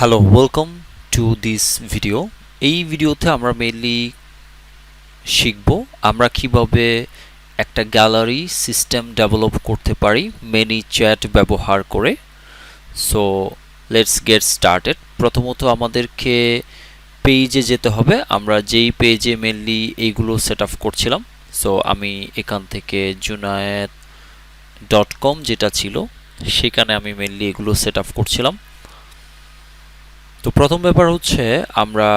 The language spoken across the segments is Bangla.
Hello welcome to this video এই ভিডিওতে আমরা মেইনলি শিখব আমরা কীভাবে একটা গ্যালারি সিস্টেম ডেভেলপ করতে পারি মেনি চ্যাট ব্যবহার করে। সো লেটস গেট স্টার্টেড প্রথমত আমাদেরকে পেজে যেতে হবে। আমরা যেই পেজে মেনলি এইগুলো সেট আপ করছিলাম সো আমি এখান থেকে জুনায়েত ডট কম যেটা ছিল, সেখানে আমি মেনলি এগুলো সেট আপ করছিলাম। তো প্রথম ব্যাপার হচ্ছে আমরা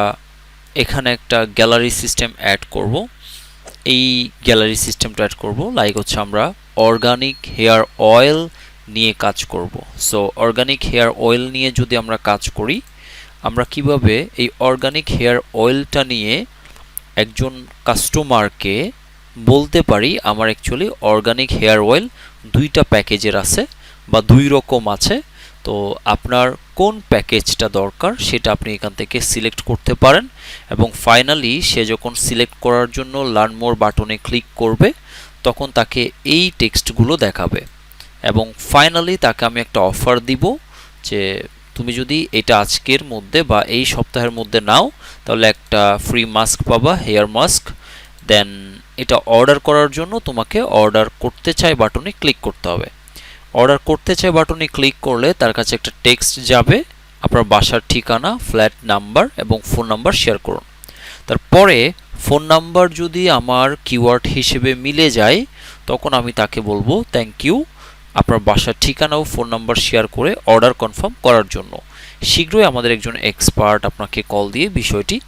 এখানে একটা গ্যালারি সিস্টেম অ্যাড করব। এই গ্যালারি সিস্টেমটা অ্যাড করব লাইক হচ্ছে আমরা অর্গানিক হেয়ার অয়েল নিয়ে কাজ করব। সো অর্গানিক হেয়ার অয়েল নিয়ে যদি আমরা কাজ করি, আমরা কীভাবে এই অর্গানিক হেয়ার অয়েলটা নিয়ে একজন কাস্টমারকে বলতে পারি, আমার অ্যাকচুয়ালি অর্গানিক হেয়ার অয়েল দুইটা প্যাকেজের আছে বা দুই রকম আছে। তো আপনার কোন প্যাকেজটা দরকার সেটা আপনি এখান থেকে সিলেক্ট করতে পারেন এবং ফাইনালি সে যখন সিলেক্ট করার জন্য লার্ন মোর বাটনে ক্লিক করবে, তখন তাকে এই টেক্সটগুলো দেখাবে এবং ফাইনালি তাকে আমি একটা অফার দিব যে তুমি যদি এটা আজকের মধ্যে বা এই সপ্তাহের মধ্যে নাও, তাহলে একটা ফ্রি মাস্ক পাবা হেয়ার মাস্ক দেন এটা অর্ডার করার জন্য তোমাকে অর্ডার করতে চাই বাটনে ক্লিক করতে হবে। অর্ডার করতে চাই বাটনে ক্লিক করলে তার কাছে একটা টেক্সট যাবে। আপনার বাসার ঠিকানা, ফ্ল্যাট নাম্বার এবং ফোন নাম্বার শেয়ার করুন। তারপরে ফোন নাম্বার যদি আমার কিওয়ার্ড হিসেবে মিলে যায়, তখন আমি তাকে বলব থ্যাংক ইউ আপনার বাসার ঠিকানা ও ফোন নাম্বার শেয়ার করে অর্ডার কনফার্ম করার জন্য। শীঘ্রই আমাদের একজন এক্সপার্ট আপনাকে কল দিয়ে বিষয়টি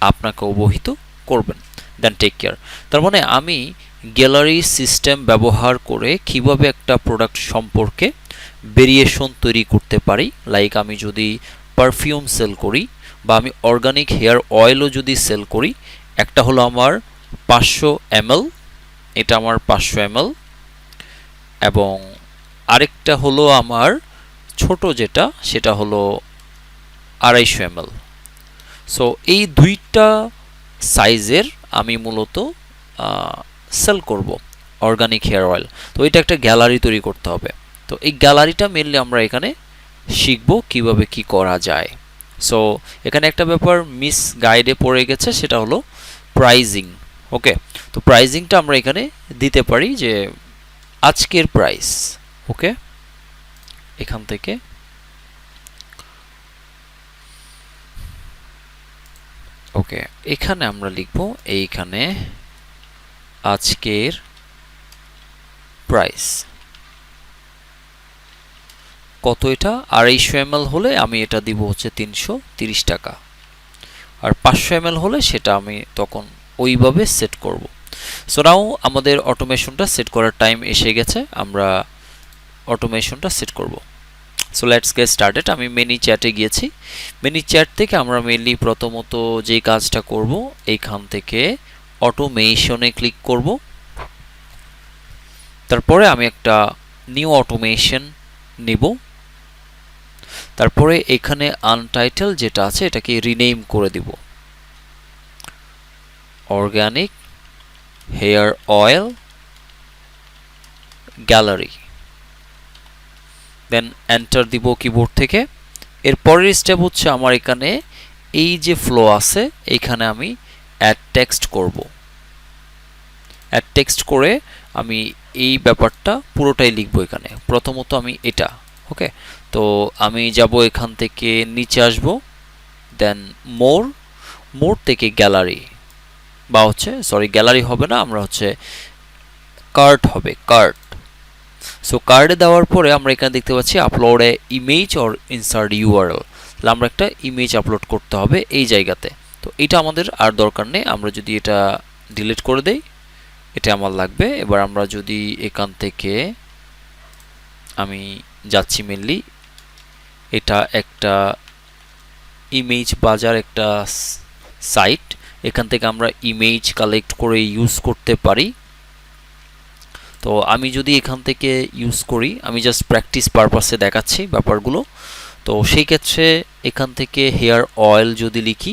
আপনাকে অবহিত করবেন। দেন টেক কেয়ার তার মানে আমি গ্যালারি সিস্টেম ব্যবহার করে কীভাবে একটা প্রোডাক্ট সম্পর্কে ভেরিয়েশন তৈরি করতে পারি। লাইক আমি যদি পারফিউম সেল করি বা আমি অর্গানিক হেয়ার অয়েলও যদি সেল করি, একটা হলো আমার পাঁচশো এমএল, এটা আমার পাঁচশো এমএল, এবং আরেকটা হলো আমার ছোট যেটা, সেটা হলো আড়াইশো এমএল। সো এই দুইটা সাইজের আমি মূলত সেল করব অর্গানিক হেয়ার অয়েল তো এটা একটা গ্যালারি তৈরি করতে হবে। তো এই গ্যালারিটা মেনলি আমরা এখানে শিখব কীভাবে কি করা যায়। সো এখানে একটা ব্যাপার মিস গাইডে পড়ে গেছে, সেটা হলো প্রাইজিং ওকে তো প্রাইজিংটা আমরা এখানে দিতে পারি যে আজকের প্রাইস ওকে এখান থেকে ওকে এখানে আমরা লিখব এইখানে আজকের প্রাইস কত এটা? আড়াইশো এম হলে আমি এটা দিব হচ্ছে তিনশো টাকা। আর পাঁচশো এম হলে সেটা আমি তখন ওইভাবে সেট করব। সো নাও আমাদের অটোমেশনটা সেট করার টাইম এসে গেছে, আমরা অটোমেশনটা সেট করব। সো লেটস গেট স্টার্টেড আমি মেনি চ্যাটে গিয়েছি। মেনি চ্যাট থেকে আমরা মেনলি প্রথমত যেই কাজটা করব, এইখান থেকে অটোমেশনে ক্লিক করব। তারপরে আমি একটা নিউ অটোমেশন নিব। তারপরে এখানে আনটাইটেল যেটা আছে, এটাকে রিনেম করে দিব। Organic hair oil gallery then enter দিব কিবোর্ড থেকে। এর পরের স্টেপ হচ্ছে আমার এখানে এই যে ফ্লো আছে, এখানে আমি অ্যাড টেক্সট করব। অ্যাড টেক্সট করে আমি এই ব্যাপারটা পুরোটাই লিখব এখানে। প্রথমত আমি এটা ওকে তো আমি যাব এখান থেকে নিচে আসব দেন মোর মোর থেকে গ্যালারি বা হচ্ছে সরি গ্যালারি হবে না, আমরা হচ্ছে কার্ট হবে কার্ট সো কার্ডে দেওয়ার পরে আমরা এখানে দেখতে পাচ্ছি upload a image or insert URL তাহলে আমরা একটা ইমেজ আপলোড করতে হবে এই জায়গাতে। তো এটা আমাদের আর দরকার নেই। আমরা যদি এটা ডিলিট করে দেই, এটা আমার লাগবে। এবার আমরা যদি এখান থেকে আমি যাচ্ছি মেনলি এটা একটা ইমেজ বাজার একটা সাইট এখান থেকে আমরা ইমেজ কালেক্ট করে ইউজ করতে পারি। তো আমি যদি এখান থেকে ইউজ করি, আমি জাস্ট প্র্যাকটিস পারপাসে দেখাচ্ছি ব্যাপারগুলো। তো সেই ক্ষেত্রে এখান থেকে হেয়ার অয়েল যদি লিখি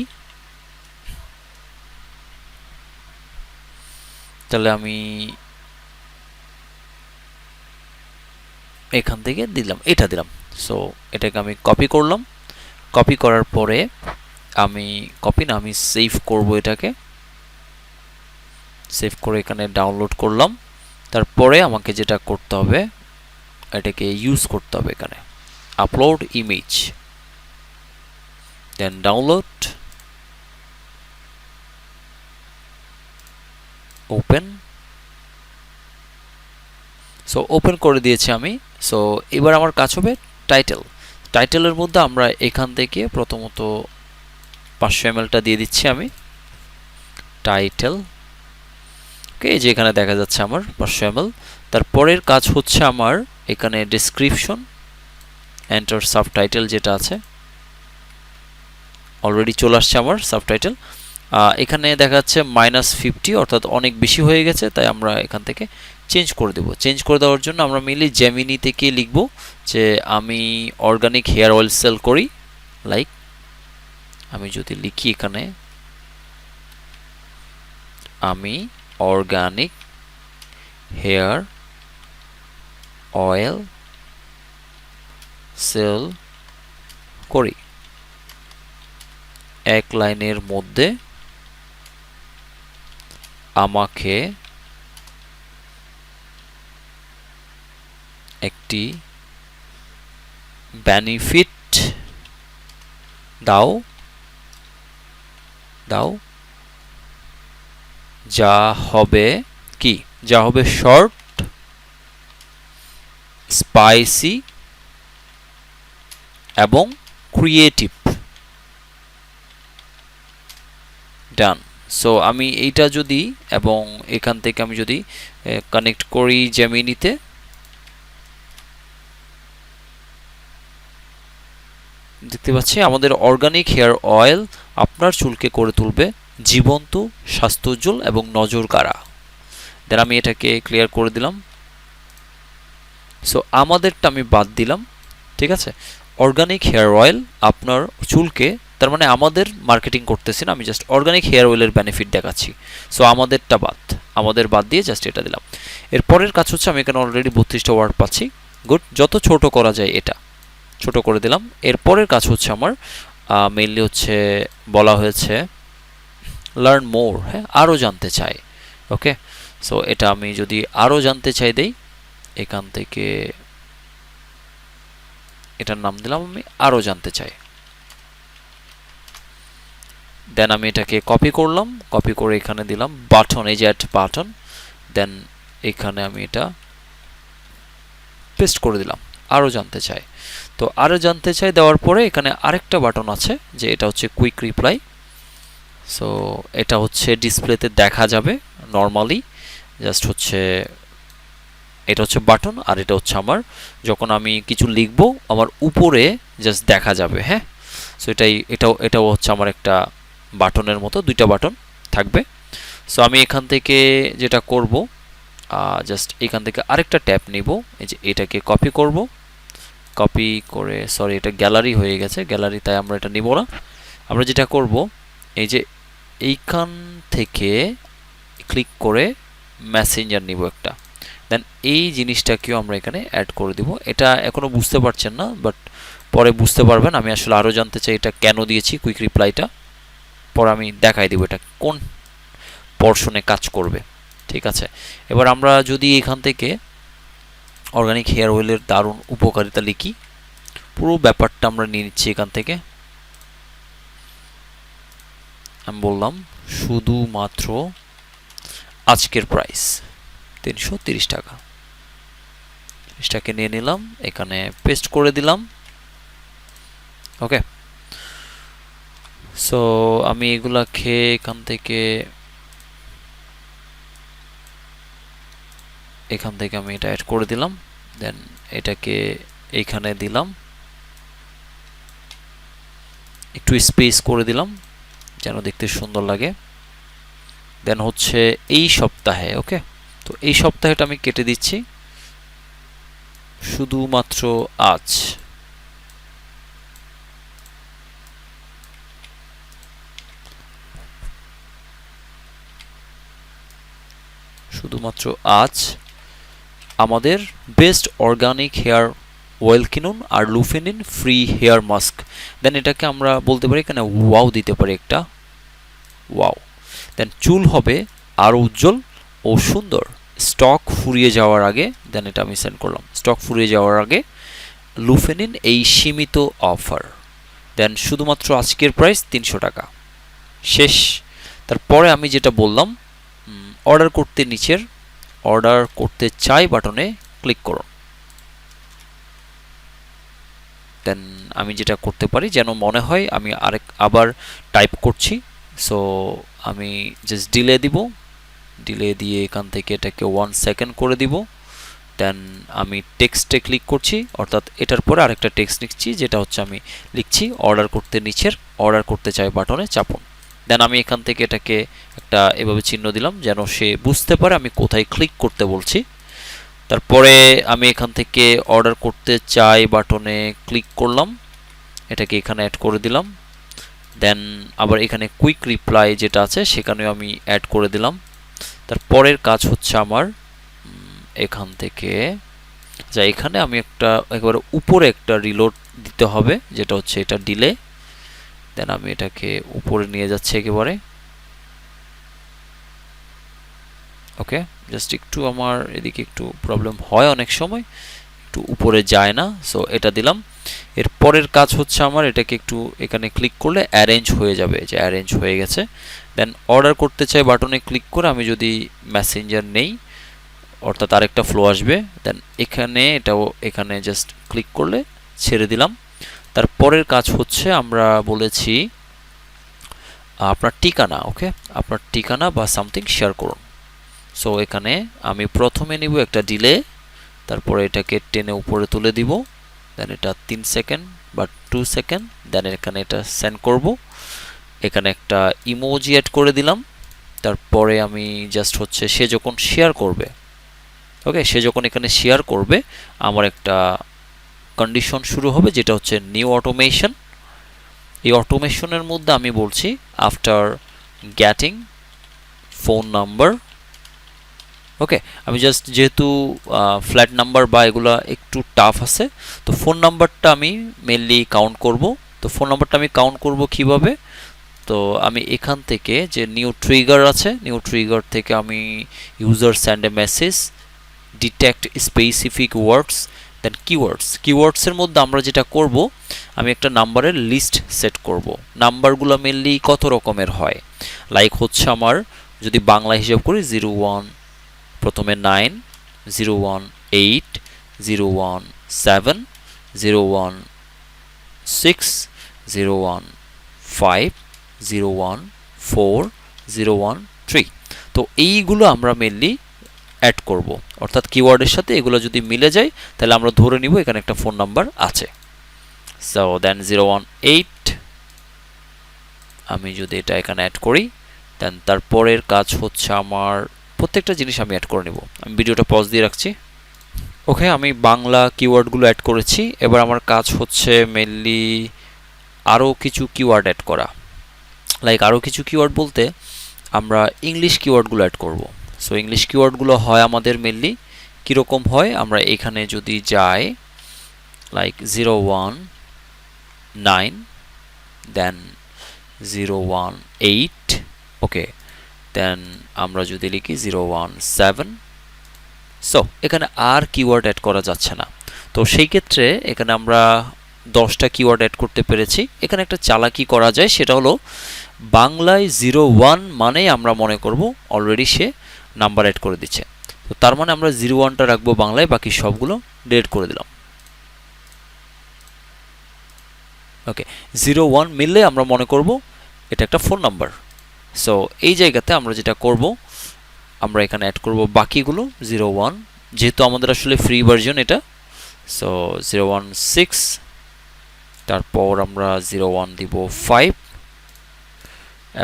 তাহলে আমি এখান থেকে দিলাম, এটা দিলাম। সো এটাকে আমি কপি করলাম। কপি করার পরে আমি কপি না, আমি সেভ করব এটাকে। সেভ করে এখানে ডাউনলোড করলাম। তারপরে আমাকে যেটা করতে হবে, এটাকে ইউজ করতে হবে এখানে। Upload image then download open so open করে দিয়েছি আমি। সো এবার আমার কাজ হবে টাইটেল টাইটেলের মধ্যে আমরা এখান থেকে প্রথমত পাঁচশো এমএলটা দিয়ে দিচ্ছি আমি। টাইটেল ওকে যে এখানে দেখা যাচ্ছে আমার পাঁচশো এমএল তারপরের কাজ হচ্ছে আমার এখানে ডিসক্রিপশন এন্টার সাবটাইটেল যেটা আছে। অলরেডি চলে আসছে আমার সাবটাইটেল এখানে দেখা যাচ্ছে মাইনাস ফিফটি অর্থাৎ অনেক বেশি হয়ে গেছে, তাই আমরা এখান থেকে চেঞ্জ করে দেব। চেঞ্জ করে দেওয়ার জন্য আমরা মেনলি জেমিনি থেকে লিখব যে আমি অর্গানিক হেয়ার অয়েল সেল করি লাইক আমি যদি লিখি এখানে, আমি অর্গানিক হেয়ার অয়েল সেল করি। এক লাইনের মধ্যে আমাকে একটি বেনিফিট দাও দাও, যা হবে কি? যা হবে শর্ট স্পাইসি এবং ক্রিয়েটিভ ডান সো আমি এইটা যদি এবং এখান থেকে আমি যদি কানেক্ট করি জেমিনিতে দেখতে পাচ্ছি আমাদের অর্গানিক হেয়ার অয়েল আপনার চুলকে করে তুলবে জীবন্ত, স্বাস্থ্যোজ্জ্বল এবং নজর কাড়া। দেন আমি এটাকে ক্লিয়ার করে দিলাম। সো আমাদেরটা আমি বাদ দিলাম, ঠিক আছে? অর্গানিক হেয়ার অয়েল আপনার চুলকে, তার মানে আমাদের মার্কেটিং করতেছি না আমি জাস্ট অর্গানিক হেয়ার অয়েলের বেনিফিট দেখাচ্ছি। সো আমাদেরটা বাদ, আমাদের বাদ দিয়ে জাস্ট এটা দিলাম। এর পরের কাজ হচ্ছে, আমি এখানে অলরেডি বত্রিশটা ওয়ার্ড পাচ্ছি। গুড যত ছোট করা যায় এটা। ছোট করে দিলাম। এর পরের কাজ হচ্ছে আমার মেইনলি হচ্ছে বলা হয়েছে লার্ন মোর হ্যাঁ আরও জানতে চাই ওকে সো এটা আমি যদি আরও জানতে চাই দেই, এখান থেকে এটার নাম দিলাম আমি আরও জানতে চাই। দেন আমি এটাকে কপি করলাম কপি করে এখানে দিলাম বাটন এই যে বাটন দেন এখানে আমি এটা পেস্ট করে দিলাম, আরও জানতে চাই। তো আরও জানতে চাই দেওয়ার পরে এখানে আরেকটা বাটন আছে, যে এটা হচ্ছে কুইক রিপ্লাই সো এটা হচ্ছে ডিসপ্লেতে দেখা যাবে নর্মালি জাস্ট হচ্ছে এটা হচ্ছে বাটন আর এটা হচ্ছে আমার। যখন আমি কিছু লিখব, আমার উপরে জাস্ট দেখা যাবে হ্যাঁ? সো এটাই, এটাও এটাও হচ্ছে আমার একটা বাটনের মতো, দুইটা বাটন থাকবে। সো আমি এখান থেকে যেটা করব জাস্ট এখান থেকে আরেকটা ট্যাপ নিব, এই যে এটাকে কপি করব। কপি করে সরি এটা গ্যালারি হয়ে গেছে গ্যালারি তাই আমরা এটা নিব না। আমরা যেটা করব, এই যে এইখান থেকে ক্লিক করে মেসেঞ্জার নিব একটা। দেন এই জিনিসটাকেও আমরা এখানে অ্যাড করে দিব। এটা এখনও বুঝতে পারছেন না বাট পরে বুঝতে পারবেন। আমি আসলে আরও জানতে চাই এটা কেন দিয়েছি কুইক রিপ্লাইটা পরে আমি দেখাই দিব এটা কোন পর্শনে কাজ করবে। ঠিক আছে? এবার আমরা যদি এখান থেকে অর্গানিক হেয়ার অয়েলের দারুণ উপকারিতা লিখি। পুরো ব্যাপারটা আমরা নিয়ে নিচ্ছি এখান থেকে। আমি বললাম, শুধুমাত্র আজকের প্রাইস তিনশো তিরিশ টাকা। তিরিশটাকে নিয়ে নিলাম, এখানে পেস্ট করে দিলাম। ওকে সো আমি এগুলা খেয়ে এখান থেকে এখান থেকে আমি এটা অ্যাড করে দিলাম। দেন এটাকে এইখানে দিলাম। একটু স্পেস করে দিলাম, যেন দেখতে সুন্দর লাগে। দেন হচ্ছে এই সপ্তাহে ওকে তো এই সপ্তাহেটা আমি কেটে দিচ্ছি। শুধুমাত্র আজ। শুধুমাত্র আজ আমাদের বেস্ট অর্গানিক হেয়ার ওয়েল কিনুন আর লুফে নিন ফ্রি হেয়ার মাস্ক। দেন এটাকে আমরা বলতে পারি এখানে ওয়াও দিতে পারি একটা। ওয়াও। দেন চুল হবে আরও উজ্জ্বল। ও সুন্দর। স্টক ফুরিয়ে যাওয়ার আগে, দেন এটা আমি সেন্ড করলাম। স্টক ফুরিয়ে যাওয়ার আগে লুফে নিন এই সীমিত অফার দেন শুধুমাত্র আজকের প্রাইস তিনশো টাকা। শেষ। তারপরে আমি যেটা বললাম অর্ডার করতে নিচের অর্ডার করতে চাই বাটনে ক্লিক করুন। দেন আমি যেটা করতে পারি, যেন মনে হয় আমি আরেক, আবার টাইপ করছি। সো আমি জাস্ট ডিলে দিব। ডিলে দিয়ে এখান থেকে এটাকে ওয়ান সেকেন্ড করে দিব। দেন আমি টেক্সটে ক্লিক করছি, অর্থাৎ এটার পরে আরেকটা টেক্সট লিখছি, যেটা হচ্ছে আমি লিখছি অর্ডার করতে নিচের অর্ডার করতে চাই বাটনে চাপুন। দেন আমি এখান থেকে এটাকে একটা এভাবে চিহ্ন দিলাম, যেন সে বুঝতে পারে আমি কোথায় ক্লিক করতে বলছি। তারপরে আমি এখান থেকে অর্ডার করতে চাই বাটনে ক্লিক করলাম, এটাকে এখানে অ্যাড করে দিলাম। দেন আবার এখানে কুইক রিপ্লাই যেটা আছে, সেখানেও আমি অ্যাড করে দিলাম। তারপরের কাজ হচ্ছে আমার এখান থেকে, যা এখানে আমি একটা, একেবারে উপরে একটা রিলোড দিতে হবে, যেটা হচ্ছে এটা ডিলে দেন আমি এটাকে উপরে নিয়ে যাচ্ছি একেবারে। ওকে জাস্ট একটু আমার এদিকে একটু প্রবলেম হয় অনেক সময়, একটু উপরে যায় না সো এটা দিলাম। এর পরের কাজ হচ্ছে আমার, এটাকে একটু এখানে ক্লিক করলে অ্যারেঞ্জ হয়ে যাবে, যে অ্যারেঞ্জ হয়ে গেছে। দেন অর্ডার করতে চাই বাটনে ক্লিক করে আমি যদি মেসেঞ্জার নেই, অর্থাৎ আরেকটা ফ্লো আসবে দেন এখানে এটাও এখানে জাস্ট ক্লিক করলে ছেড়ে দিলাম। তারপরের কাজ হচ্ছে আমরা বলেছি, আপনার ঠিকানা ওকে আপনার ঠিকানা বা সামথিং শেয়ার করুন। সো এখানে আমি প্রথমে নিব একটা ডিলে তারপরে এটাকে টেনে উপরে তুলে দিব দেন এটা তিন সেকেন্ড বা টু সেকেন্ড দেন এখানে এটা সেন্ড করব। এখানে একটা ইমোজি অ্যাড করে দিলাম। তারপরে আমি জাস্ট হচ্ছে সে যখন শেয়ার করবে ওকে সে যখন এখানে শেয়ার করবে, আমার একটা কন্ডিশন শুরু হবে, যেটা হচ্ছে নিউ অটোমেশন এই অটোমেশনের মধ্যে আমি বলছি after getting phone number okay আমি জাস্ট যেহেতু ফ্ল্যাট নাম্বার বা এগুলো একটু টাফ আছে, তো ফোন নাম্বারটা আমি মেনলি কাউন্ট করব। তো ফোন নাম্বারটা আমি কাউন্ট করব কীভাবে? তো আমি এখান থেকে যে নিউ ট্রিগার আছে নিউ ট্রিগার থেকে আমি user send a message detect specific words then keywords কিওয়ার্ডসের মধ্যে আমরা যেটা করব, আমি একটা নাম্বারের লিস্ট সেট করব। নাম্বারগুলো মেনলি কত রকমের হয়? লাইক হচ্ছে আমার, যদি বাংলা হিসাব করি জিরো ওয়ান প্রথমে nine zero one eight zero one seven zero one six zero one five zero one four zero one three তো এইগুলো আমরা মেনলি অ্যাড করব। অর্থাৎ কিওয়ার্ডের সাথে এগুলো যদি মিলে যায়, তাহলে আমরা ধরে নিব এখানে একটা ফোন নাম্বার আছে। So then zero one eight আমি যদি এটা এখানে অ্যাড করি দেন তারপরের কাজ হচ্ছে আমার প্রত্যেকটা জিনিস আমি অ্যাড করে নেব। আমি ভিডিওটা পজ দিয়ে রাখছি। ওকে আমি বাংলা কিওয়ার্ডগুলো অ্যাড করেছি। এবার আমার কাজ হচ্ছে মেনলি আরও কিছু কিওয়ার্ড অ্যাড করা। লাইক আরও কিছু কিওয়ার্ড বলতে, আমরা ইংলিশ কিওয়ার্ডগুলো অ্যাড করব। সো ইংলিশ কিওয়ার্ডগুলো হয় আমাদের মেনলি কীরকম হয়? আমরা এখানে যদি যাই like zero one nine then zero one eight okay then আমরা যদি লিখি জিরো ওয়ান সেভেন সো এখানে আর কিওয়ার্ড অ্যাড করা যাচ্ছে না। তো সেই ক্ষেত্রে এখানে আমরা দশটা কিওয়ার্ড অ্যাড করতে পেরেছি। এখানে একটা চালাকি করা যায়, সেটা হলো বাংলায় জিরো ওয়ান মানেই আমরা মনে করব অলরেডি সে নাম্বার অ্যাড করে দিচ্ছে। তো তার মানে আমরা জিরো ওয়ানটা রাখব বাংলায়, বাকি সবগুলো ডেট করে দিলাম। ওকে জিরো ওয়ান মিললে আমরা মনে করব এটা একটা ফোন নাম্বার সো এই জায়গাতে আমরা যেটা করব, আমরা এখানে অ্যাড করব বাকিগুলো, জিরো ওয়ান। যেহেতু আমাদের আসলে ফ্রি ভার্জন এটা সো জিরো ওয়ান সিক্স তারপর আমরা জিরো ওয়ান দিব ফাইভ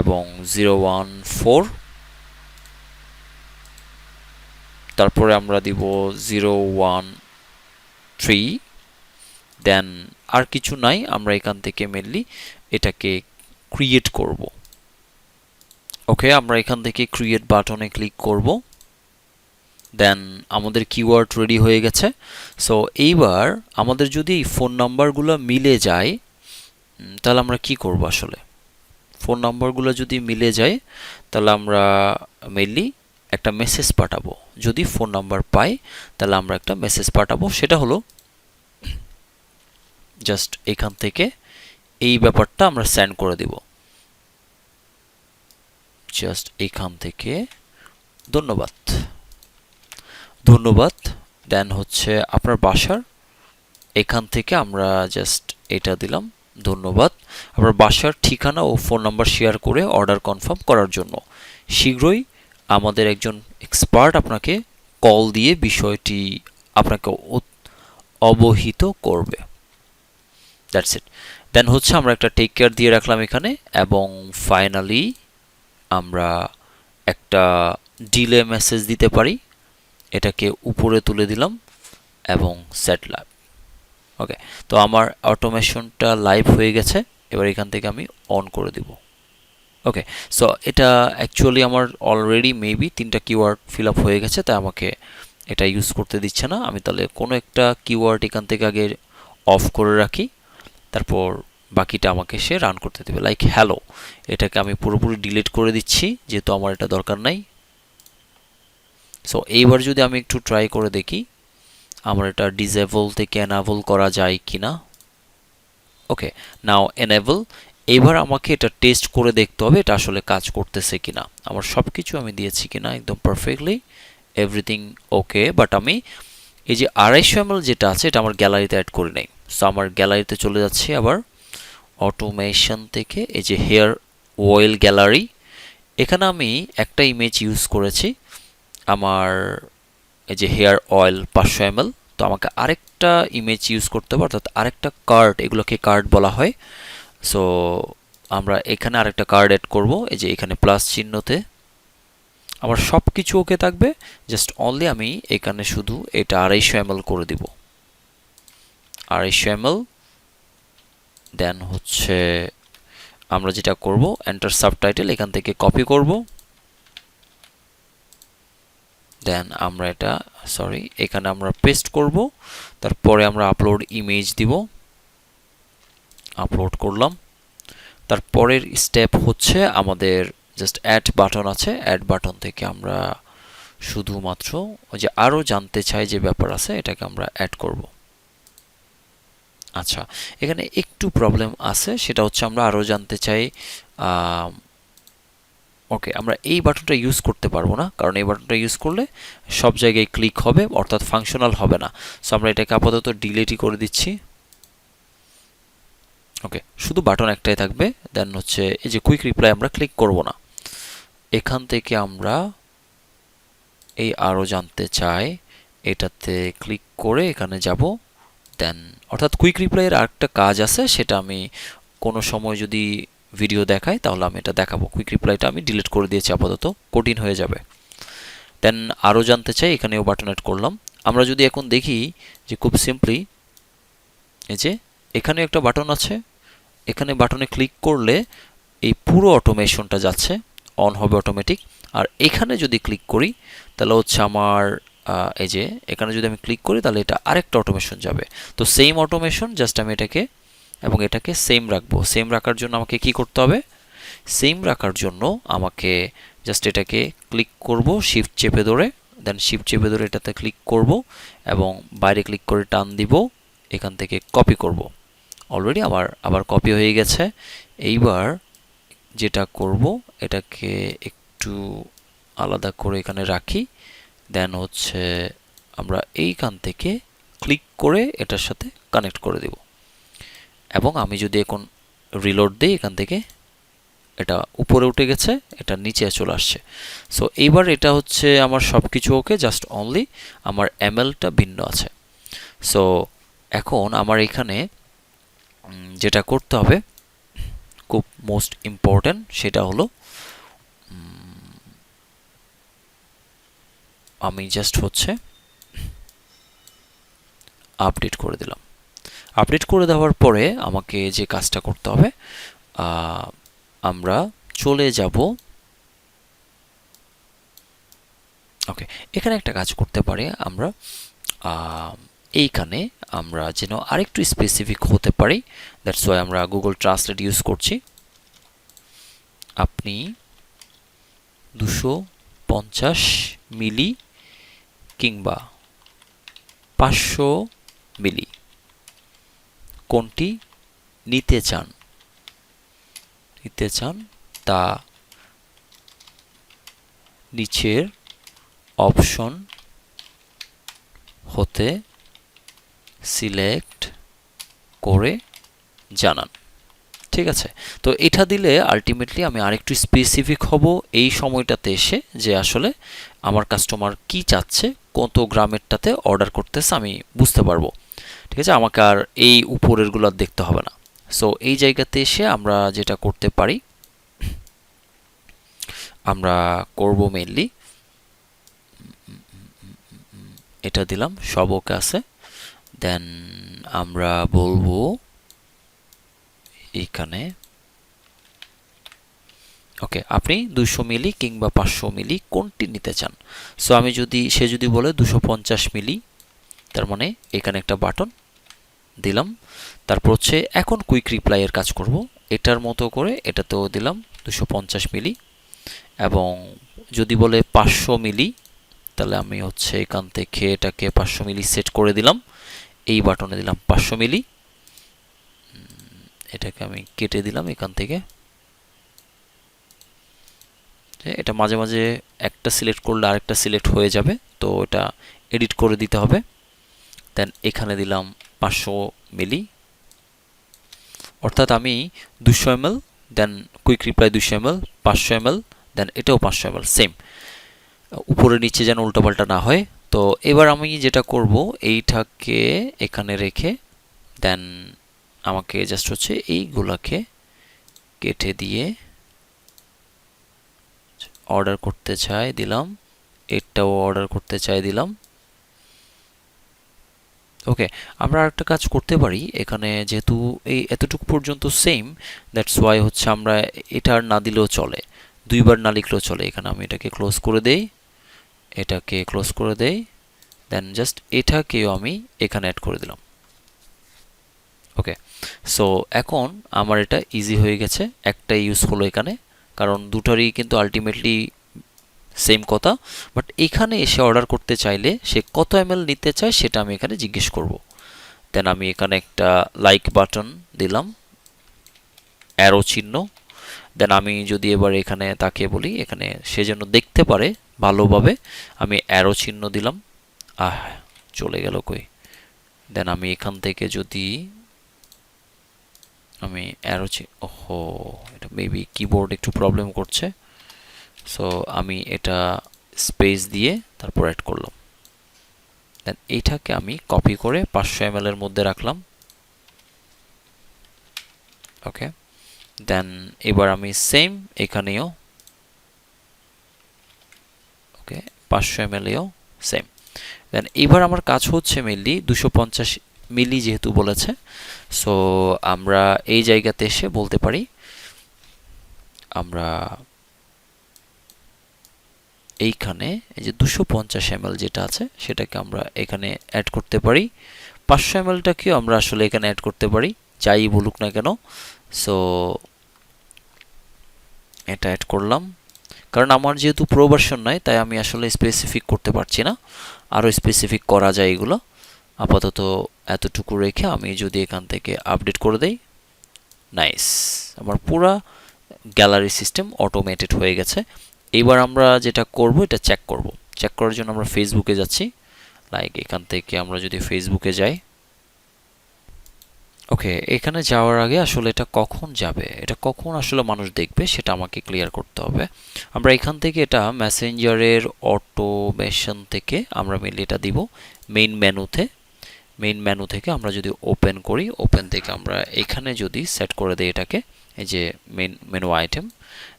এবং জিরো ওয়ান ফোর। তারপরে আমরা দিব জিরো ওয়ান থ্রি। দেন আর কিছু নাই, আমরা এখান থেকে মেনলি এটাকে ক্রিয়েট করব। ওকে আমরা এখান থেকে ক্রিয়েট বাটনে ক্লিক করব। দেন আমাদের কিওয়ার্ড রেডি হয়ে গেছে। সো এইবার আমাদের যদি ফোন নাম্বারগুলো মিলে যায় তাহলে আমরা কি করব আসলে? ফোন নাম্বারগুলো যদি মিলে যায়, তাহলে আমরা মেইনলি একটা মেসেজ পাঠাবো। যদি ফোন নাম্বার পাই, তাহলে আমরা একটা মেসেজ পাঠাবো। সেটা হলো জাস্ট এখান থেকে এই ব্যাপারটা আমরা সেন্ড করে দিব। জাস্ট এখান থেকে ধন্যবাদ। ধন্যবাদ। দেন হচ্ছে আপনার বাসার, এখান থেকে আমরা জাস্ট এটা দিলাম। ধন্যবাদ। আপনার বাসার ঠিকানা ও ফোন নাম্বার শেয়ার করে অর্ডার কনফার্ম করার জন্য। শীঘ্রই আমাদের একজন এক্সপার্ট আপনাকে কল দিয়ে বিষয়টি আপনাকে অবহিত করবে। দ্যাটস ইট দেন হচ্ছে আমরা একটা টেক কেয়ার দিয়ে রাখলাম এখানে এবং ফাইনালি আমরা একটা ডিলে মেসেজ দিতে পারি। এটাকে উপরে তুলে দিলাম এবং সেট লাইভ ওকে তো আমার অটোমেশনটা লাইভ হয়ে গেছে, এবার এখান থেকে আমি অন করে দিব। ওকে সো এটা অ্যাকচুয়ালি আমার অলরেডি মেবি তিনটা কিওয়ার্ড ফিল আপ হয়ে গেছে, তাই আমাকে এটা ইউজ করতে দিচ্ছে না। আমি তাহলে কোনো একটা কিওয়ার্ড এখান থেকে আগে অফ করে রাখি, তারপর বাকিটা আমাকে সে রান করতে দেবে। লাইক হ্যালো এটাকে আমি পুরোপুরি ডিলিট করে দিচ্ছি, যেহেতু আমার এটা দরকার নাই। সো এইবার যদি আমি একটু ট্রাই করে দেখি আমার এটা ডিজেবল থেকে এনাবল করা যায় কি না ওকে নাও এনেবল এবার আমাকে এটা টেস্ট করে দেখতে হবে এটা আসলে কাজ করতেছে কিনা। আমার সব কিছু আমি দিয়েছি কিনা একদম পারফেক্টলি এভরিথিং ওকে বাট আমি এই যে আড়াইশো এমএল যেটা আছে এটা আমার গ্যালারিতে অ্যাড করে নেই। সো আমার গ্যালারিতে চলে যাচ্ছি আবার অটোমেশন থেকে, এই যে হেয়ার ওয়েল গ্যালারি এখানে আমি একটা ইমেজ ইউজ করেছি। আমার এই যে হেয়ার অয়েল পাঁচশো এমএল, তো আমাকে আরেকটা ইমেজ ইউজ করতে হবে, অর্থাৎ আরেকটা কার্ড এগুলোকে কার্ড বলা হয়। সো আমরা এখানে আরেকটা কার্ড অ্যাড করব, এই যে এখানে প্লাস চিহ্নতে। আমার সব কিছু ওকে থাকবে জাস্ট অনলি আমি এখানে শুধু এটা আড়াইশো এমএল করে দিব। আড়াইশো এমএল দেন হচ্ছে আমরা যেটা করব এন্টার সাবটাইটেল এখান থেকে কপি করব। দেন আমরা এটা সরি এখানে আমরা পেস্ট করব, তারপরে আমরা আপলোড ইমেজ দিব। আপলোড করলাম। তারপরের স্টেপ হচ্ছে আমাদের জাস্ট অ্যাড বাটন আছে। অ্যাড বাটন থেকে আমরা শুধুমাত্র ওই যে আরও জানতে চাই যে ব্যাপার আছে, এটাকে আমরা অ্যাড করব। আচ্ছা এখানে একটু প্রবলেম আছে, সেটা হচ্ছে আমরা আরও জানতে চাই ওকে আমরা এই বাটনটা ইউজ করতে পারব না, কারণ এই বাটনটা ইউজ করলে সব জায়গায় ক্লিক হবে, অর্থাৎ ফাংশনাল হবে না। সো আমরা এটাকে আপাতত ডিলেটই করে দিচ্ছি। ওকে শুধু বাটন একটাই থাকবে দেন হচ্ছে এই যে কুইক রিপ্লাই আমরা ক্লিক করব না। এখান থেকে আমরা এই আরও জানতে চাই, এটাতে ক্লিক করে এখানে যাব দেন অর্থাৎ কুইক রিপ্লাইয়ের আরেকটা কাজ আছে, সেটা আমি কোনো সময় যদি ভিডিও দেখাই তাহলে আমি এটা দেখাবো। কুইক রিপ্লাইটা আমি ডিলিট করে দিয়েছি, আপাতত। কঠিন হয়ে যাবে। দেন আরও জানতে চাই, এখানেও বাটন অ্যাড করলাম। আমরা যদি এখন দেখি যে খুব সিম্পলি এই যে এখানে একটা বাটন আছে। এখানে বাটনে ক্লিক করলে এই পুরো অটোমেশনটা যাচ্ছে অন হবে অটোমেটিক আর এখানে যদি ক্লিক করি, তাহলে হচ্ছে আমার এই যে এখানে যদি আমি ক্লিক করি, তাহলে এটা আরেকটা অটোমেশন যাবে। তো সেম অটোমেশন জাস্ট আমি এটাকে এবং এটাকে সেম রাখব। সেম রাখার জন্য আমাকে কি করতে হবে? সেম রাখার জন্য আমাকে জাস্ট এটাকে ক্লিক করব শিফট চেপে ধরে দেন শিফট চেপে ধরে এটাতে ক্লিক করব এবং বাইরে ক্লিক করে টান দিব, এখান থেকে কপি করব। অলরেডি আমার আবার কপি হয়ে গেছে। এইবার যেটা করব, এটাকে একটু আলাদা করে এখানে রাখি। দেন হচ্ছে আমরা এইখান থেকে ক্লিক করে এটার সাথে কানেক্ট করে দেব। এবং আমি যদি এখন রিলোড দিই এখান থেকে, এটা উপরে উঠে গেছে, এটা নিচে চলে আসছে। সো এইবার এটা হচ্ছে আমার সব কিছু ওকে জাস্ট অনলি আমার এমএলটা ভিন্ন আছে। সো এখন আমার এখানে যেটা করতে হবে, খুব মোস্ট ইম্পর্ট্যান্ট সেটা হলো আমি জাস্ট হচ্ছে আপডেট করে দিলাম। আপডেট করে দেওয়ার পরে আমাকে যে কাজটা করতে হবে আমরা চলে যাব। ওকে এখানে একটা কাজ করতে পারি, আমরা এইখানে আমরা যেন আরেকটু স্পেসিফিক হতে পারি। দ্যাটস ওয়াই আমরা গুগল ট্রান্সলেট ইউজ করছি। আপনি দুশো পঞ্চাশ মিলি কিংবা পাঁচশো মিলি। কোনটি? নিতে চান। নিতে চান তা নিচের অপশন হতে সিলেক্ট করে জানান। ঠিক আছে? তো এটা দিলে আলটিমেটলি আমি আরেকটু স্পেসিফিক হব এই সময়টাতে এসে যে আসলে আমার কাস্টমার কি চাচ্ছে, কত গ্রামেরটাতে অর্ডার করতেছে আমি বুঝতে পারব। ঠিক আছে? আমাকে আর এই উপরেরগুলো দেখতে হবে না। সো এই জায়গাতে এসে আমরা যেটা করতে পারি, আমরা করব মেইনলি এটা দিলাম, সব ওকে আছে। দেন আমরা বলব এইখানে ওকে, আপনি দুশো মিলি কিংবা পাঁচশো মিলি কোনটি নিতে চান? সো আমি যদি, সে যদি বলে দুশো মিলি তার মানে এখানে একটা বাটন দিলাম। তারপর হচ্ছে এখন কুইক রিপ্লাইয়ের কাজ করব। এটার মতো করে এটাতেও দিলাম দুশো মিলি এবং যদি বলে পাঁচশো মিলি, তাহলে আমি হচ্ছে এখান থেকে এটাকে পাঁচশো মিলি সেট করে দিলাম। এই বাটনে দিলাম পাঁচশো মিলি। এটাকে আমি কেটে দিলাম এখান থেকে। এটা মাঝে মাঝে একটা সিলেক্ট করলে আরেকটা সিলেক্ট হয়ে যাবে, তো এটা এডিট করে দিতে হবে। দেন এখানে দিলাম পাঁচশো মিলি। অর্থাৎ আমি দুশো এম দেন কুইক রিপ্লাই দুশো এম এল পাঁচশো এম দেন এটাও পাঁচশো এম সেম উপরে নিচে যেন উল্টোপাল্টা না হয়। তো এবার আমি যেটা করব, এইটাকে এখানে রেখে দেন আমাকে জাস্ট হচ্ছে এইগুলাকে কেটে দিয়ে অর্ডার করতে চাই, দিলাম। এটাও অর্ডার করতে চাই, দিলাম। ওকে আমরা আরেকটা কাজ করতে পারি। এখানে যেহেতু এই এতটুকু পর্যন্ত সেম দ্যাটস ওয়াই হচ্ছে আমরা এটা আর না দিলেও চলে। দুইবার না লিখলেও চলে। এখানে আমি এটাকে ক্লোজ করে দেই। এটাকে ক্লোজ করে দেই। দেন জাস্ট এটাকেও আমি এখানে অ্যাড করে দিলাম। ওকে সো এখন আমার এটা ইজি হয়ে গেছে। একটা ইউজ হলো এখানে। কারণ দুটারই কিন্তু আলটিমেটলি সেম কথা বাট এখানে এসে অর্ডার করতে চাইলে সে কত এম নিতে চায় সেটা আমি এখানে জিজ্ঞেস করব। দেন আমি এখানে একটা লাইক বাটন দিলাম অ্যারো চিহ্ন। দেন আমি যদি এবার এখানে তাকে বলি, এখানে সে যেন দেখতে পারে ভালোভাবে, আমি অ্যারো চিহ্ন দিলাম। আহ, চলে গেল কই? দেন আমি এখান থেকে যদি আমি অ্যারো ওহো, এটা মেবি কিবোর্ড একটু প্রবলেম করছে। সো আমি এটা স্পেস দিয়ে তারপর অ্যাড করলাম। দেন এইটাকে আমি কপি করে পাঁচশো এম এর মধ্যে রাখলাম। ওকে দেন এবার আমি সেম এখানেও। ওকে পাঁচশো এম এলেও সেম দেন এবার আমার কাজ হচ্ছে মেনলি দুশো পঞ্চাশ মিলি যেহেতু বলেছে। সো আমরা এই জায়গাতে এসে বলতে পারি, আমরা এইখানে এই যে দুশো পঞ্চাশ এম যেটা আছে, সেটাকে আমরা এখানে অ্যাড করতে পারি। পাঁচশো এম এলটাকেও আমরা আসলে এখানে অ্যাড করতে পারি, যাই বলুক না কেন। সো এটা অ্যাড করলাম। কারণ আমার যেহেতু প্রো নয় তাই আমি আসলে স্পেসিফিক করতে পারছি না। আরও স্পেসিফিক করা যায় এগুলো। আপাতত এতটুকু রেখে আমি যদি এখান থেকে আপডেট করে দেই নাইস আমার পুরা গ্যালারি সিস্টেম অটোমেটেড হয়ে গেছে। এইবার আমরা যেটা করব, এটা চেক করব। চেক করার জন্য আমরা ফেসবুকে যাচ্ছি। লাইক এখান থেকে আমরা যদি ফেসবুকে যাই। ওকে এখানে যাওয়ার আগে আসলে এটা কখন যাবে? এটা কখন আসলে মানুষ দেখবে, সেটা আমাকে ক্লিয়ার করতে হবে। আমরা এখান থেকে এটা মেসেঞ্জারের অটোমেশন থেকে আমরা মেনলি এটা দিব। মেইন মেনুতে মেইন মেনু থেকে আমরা যদি ওপেন করি ওপেন থেকে আমরা এখানে যদি সেট করে দিই এটাকে, এই যে মেন মেনু আইটেম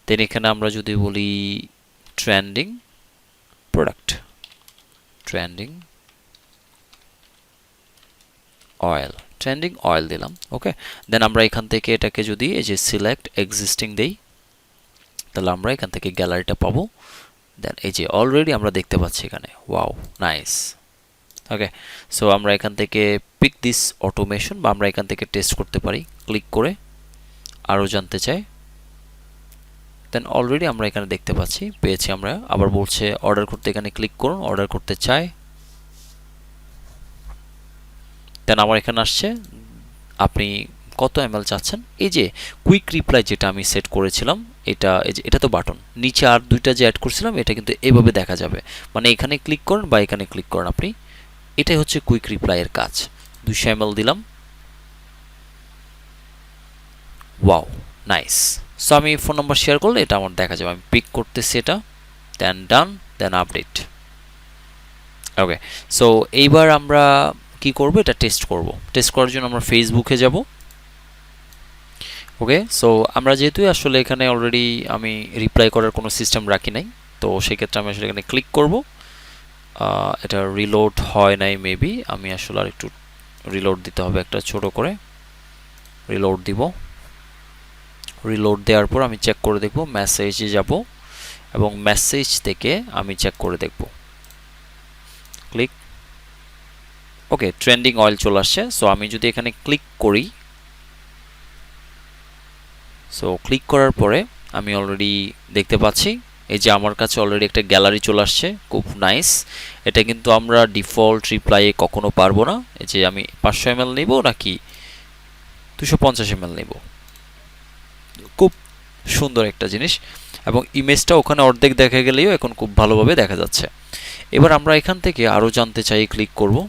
দেন এখানে আমরা যদি বলি trending product trending oil trending oil দিলাম ওকে দেন আমরা এখান থেকে এটাকে যদি এই যে সিলেক্ট এক্সিস্টিং দেই, তাহলে আমরা এখান থেকে গ্যালারিটা পাবো। দেন এই যে অলরেডি আমরা দেখতে পাচ্ছি এখানে ওয়াও নাইস ওকে সো আমরা এখান থেকে পিক দিস অটোমেশন বা আমরা এখান থেকে টেস্ট করতে পারি ক্লিক করে আরও জানতে চাই। দেন অলরেডি আমরা এখানে দেখতে পাচ্ছি, পেয়েছি আমরা। আবার বলছে অর্ডার করতে এখানে ক্লিক করুন অর্ডার করতে চাই। দেন আমার এখানে আসছে, আপনি কত এম চাচ্ছেন? এই যে কুইক রিপ্লাই যেটা আমি সেট করেছিলাম, এটা, এই যে, এটা তো বাটন নিচে আর দুইটা যে অ্যাড করছিলাম, এটা কিন্তু এভাবে দেখা যাবে। মানে এখানে ক্লিক করেন বা এখানে ক্লিক করেন আপনি। এটাই হচ্ছে কুইক রিপ্লাইয়ের কাজ। দুইশো এম দিলাম। ওয়াও নাইস সো আমি ফোন নাম্বার শেয়ার করলে এটা আমার দেখা যাবে। আমি পিক করতেছি এটা দেন ডান দেন আপডেট ওকে সো এইবার আমরা কি করব? এটা টেস্ট করব। টেস্ট করার জন্য আমরা ফেসবুকে যাব। ওকে সো আমরা যেহেতু আসলে এখানে অলরেডি আমি রিপ্লাই করার কোনো সিস্টেম রাখি নাই, তো সেক্ষেত্রে আমি আসলে এখানে ক্লিক করব। এটা রিলোড হয় নাই মেবি আমি আসলে আর একটু রিলোড দিতে হবে একটা ছোট করে। রিলোড দিব। রিলোড দেওয়ার পর আমি চেক করে দেখব মেসেজে যাব এবং মেসেজ থেকে আমি চেক করে দেখব। ক্লিক ওকে ট্রেন্ডিং অয়েল চলে আসছে। সো আমি যদি এখানে ক্লিক করি সো ক্লিক করার পরে আমি অলরেডি দেখতে পাচ্ছি। এই যে আমার কাছে অলরেডি একটা গ্যালারি চলে আসছে, খুব নাইস এটা কিন্তু আমরা ডিফল্ট রিপ্লাইয়ে কখনো পারব না। এই যে আমি পাঁচশো এম এল নেব নাকি দুশো পঞ্চাশ এম এল সুন্দর একটা জিনিস এবং ইমেজটা ওখানে অর্ধেক দেখা গেলেও এখন খুব ভালোভাবে দেখা যাচ্ছে। এবার আমরা এখান থেকে আরও জানতে চাই ক্লিক করব।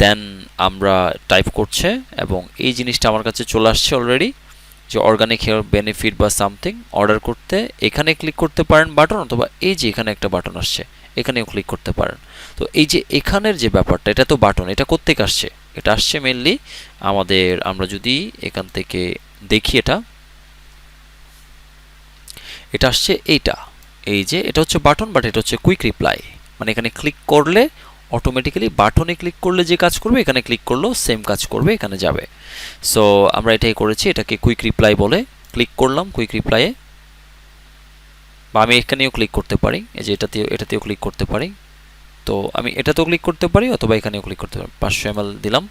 দেন আমরা টাইপ করছে এবং এই জিনিসটা আমার কাছে চলে আসছে অলরেডি যে অর্গানিক হেয়ার বেনিফিট বা সামথিং অর্ডার করতে এখানে ক্লিক করতে পারেন বাটন অথবা এই যে এখানে একটা বাটন আসছে, এখানেও ক্লিক করতে পারেন। তো এই যে এখানের যে ব্যাপারটা, এটা তো বাটন এটা কোত্থেকে আসছে? এটা আসছে মেনলি আমাদের, আমরা যদি এখান থেকে দেখি এটা এটা আসছে এইটা। এই যে, এটা হচ্ছে বাটন বাট এটা হচ্ছে কুইক রিপ্লাই মানে এখানে ক্লিক করলে অটোমেটিক্যালি বাটনে ক্লিক করলে যে কাজ করবে, এখানে ক্লিক করলেও সেম কাজ করবে, এখানে যাবে। সো আমরা এটাই করেছি, এটাকে কুইক রিপ্লাই বলে ক্লিক করলাম কুইক রিপ্লাইয়ে বা আমি এখানেও ক্লিক করতে পারি, এই যে এটাতেও এটাতেও ক্লিক করতে পারি। তো আমি এটাতেও ক্লিক করতে পারি অথবা এখানেও ক্লিক করতে পারি। পাঁচশো এম দিলাম।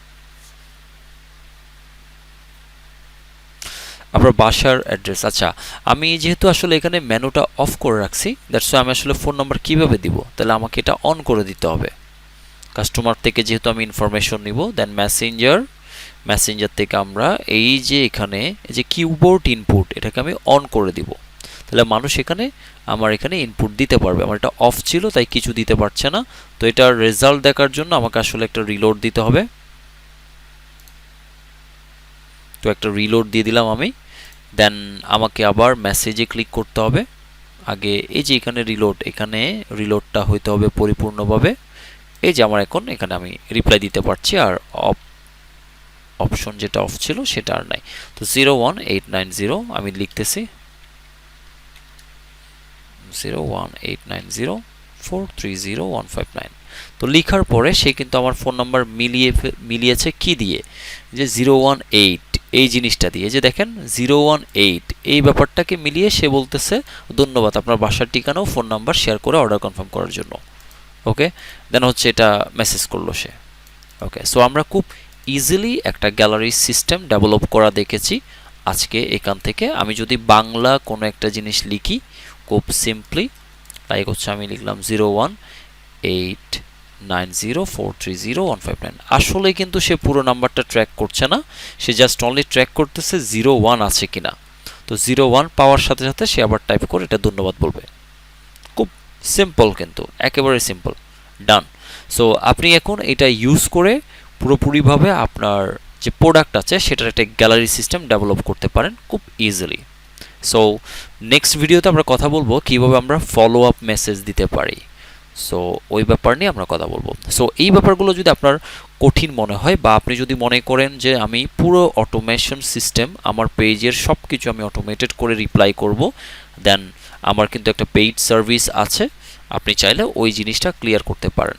আমরা বাসার অ্যাড্রেস আচ্ছা আমি যেহেতু আসলে এখানে মেনুটা অফ করে রাখছি দ্যাটস আমি আসলে ফোন নাম্বার কীভাবে দিব? তাহলে আমাকে এটা অন করে দিতে হবে। কাস্টমার থেকে যেহেতু আমি ইনফরমেশন নিব দেন মেসেঞ্জার মেসেঞ্জার থেকে আমরা এই যে এখানে যে কিউবোর্ড ইনপুট এটাকে আমি অন করে দিব। তাহলে মানুষ এখানে আমার এখানে ইনপুট দিতে পারবে। আমার এটা অফ ছিল, তাই কিছু দিতে পারছে না। তো এটার রেজাল্ট দেখার জন্য আমাকে আসলে একটা রিলোড দিতে হবে। তো একটা রিলোড দিয়ে দিলাম আমি। দেন আমাকে আবার মেসেজে ক্লিক করতে হবে। আগে এই যে এখানে রিলোড এখানে রিলোডটা হইতে হবে পরিপূর্ণভাবে। এই যে আমার এখন এখানে আমি রিপ্লাই দিতে পারছি, আর অফ অপশন যেটা অফ ছিল সেটা আর নাই। তো zero one eight nine zero আমি লিখতেছি। Zero one eight nine zero four three zero one five nine. তো লিখার পরে সে কিন্তু আমার ফোন নাম্বার মিলিয়ে মিলিয়েছে কি দিয়ে? যে জিরো ওয়ান এইট, এই জিনিসটা দিয়ে। যে দেখেন, জিরো ওয়ান এইট, এই ব্যাপারটাকে মিলিয়ে সে বলতেছে, ধন্যবাদ আপনার বাসার ঠিকানা ও ফোন নাম্বার শেয়ার করে অর্ডার কনফার্ম করার জন্য। ওকে? দেন হচ্ছে এটা মেসেজ করল সে। ওকে? সো আমরা খুব ইজিলি একটা গ্যালারি সিস্টেম ডেভেলপ করা দেখেছি। আজকে এখান থেকে আমি যদি বাংলা কোনো একটা জিনিস লিখি খুব সিম্পলি লাইক হচ্ছে আমি লিখলাম zero one eight nine zero four three zero one five nine আসলে কিন্তু সে পুরো নাম্বারটা ট্র্যাক করছে না, সে জাস্ট অনলি ট্র্যাক করতেছে জিরো ওয়ান আছে কিনা। তো জিরো ওয়ান পাওয়ার সাথে সাথে সে আবার টাইপ করে এটা ধন্যবাদ বলবে। খুব সিম্পল কিন্তু, একেবারে সিম্পল ডান সো আপনি এখন এটা ইউজ করে পুরোপুরিভাবে আপনার যে প্রোডাক্ট আছে, সেটার একটা গ্যালারি সিস্টেম ডেভেলপ করতে পারেন খুব ইজিলি সো নেক্সট ভিডিওতে আমরা কথা বলব কীভাবে আমরা ফলো আপ মেসেজ দিতে পারি। সো ওই ব্যাপার নিয়ে আমরা কথা বলব। সো এই ব্যাপারগুলো যদি আপনার কঠিন মনে হয় বা আপনি যদি মনে করেন যে আমি পুরো অটোমেশন সিস্টেম আমার পেজের সব কিছু আমি অটোমেটেড করে রিপ্লাই করব দেন আমার কিন্তু একটা পেইড সার্ভিস আছে। আপনি চাইলে ওই জিনিসটা ক্লিয়ার করতে পারেন।